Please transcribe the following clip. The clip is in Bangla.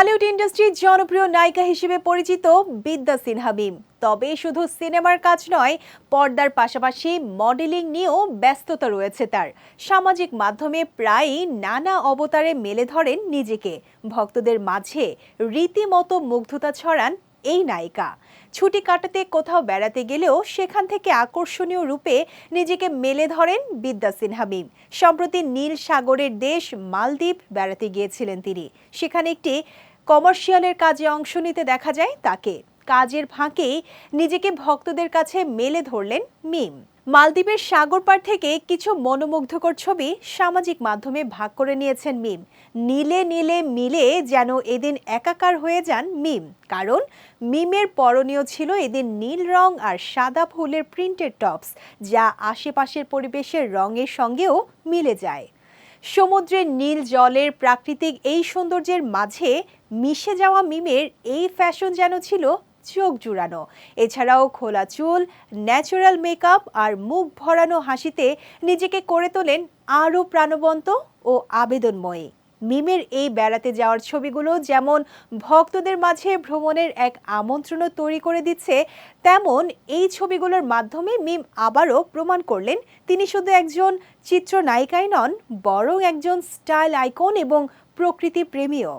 ঢালিউড ইন্ডাস্ট্রির জনপ্রিয় নায়িকা হিসেবে পরিচিত বিদ্যা সিনহা তবে শুধু সিনেমার কাজ নয়, পর্দার পাশাপাশি মডেলিং নিয়েও ব্যস্ততা রয়েছে তার। সামাজিক মাধ্যমে প্রায়ই নানা অবতারে মেলে ধরেন নিজেকে। ভক্তদের মাঝে রীতিমতো মুগ্ধতা ছড়ান এই নায়িকা। ছুটি কাটাতে কোথাও বেড়াতে গেলেও সেখান থেকে আকর্ষণীয় রূপে নিজেকে মেলে ধরেন বিদ্যা সিনহা সম্প্রতি নীল সাগরের দেশ মালদ্বীপ বেড়াতে গিয়েছিলেন তিনি। সেখানে একটি কমার্শিয়ালের কাজে অংশ নিতে দেখা যায় তাকে। কাজের ফাঁকেই নিজেকে ভক্তদের কাছে মেলে ধরলেন মিম। মালদ্বীপের সাগর পাড় থেকে কিছু মনোমুগ্ধকর ছবি সামাজিক মাধ্যমে ভাগ করে নিয়েছেন মিম। নীলে নীলে মিলে যেন এদিন একাকার হয়ে যান মিম। কারণ মিমের পরনীয় ছিল এদিন নীল রং আর সাদা ফুলের প্রিন্টেড টপস যা আশেপাশের পরিবেশের রঙের সঙ্গেও মিলে যায়। সমুদ্রের নীল জলের প্রাকৃতিক এই সৌন্দর্যের মাঝে মিশে যাওয়া মিমের এই ফ্যাশন যেন ছিল চোখ জুড়ানো। এছাড়াও খোলা চুল ন্যাচারাল মেকআপ আর মুখ ভরানো হাসিতে নিজেকে করে তোলেন আরও প্রাণবন্ত ও আবেদনময়ী। মিমের এই বেড়াতে যাওয়ার ছবিগুলো যেমন ভক্তদের মাঝে ভ্রমণের এক আমন্ত্রণও তৈরি করে দিচ্ছে, তেমন এই ছবিগুলোর মাধ্যমে মিম আবারও প্রমাণ করলেন তিনি শুধু একজন চিত্রনায়িকাই নন, বরং একজন স্টাইল আইকন এবং প্রকৃতি প্রেমীও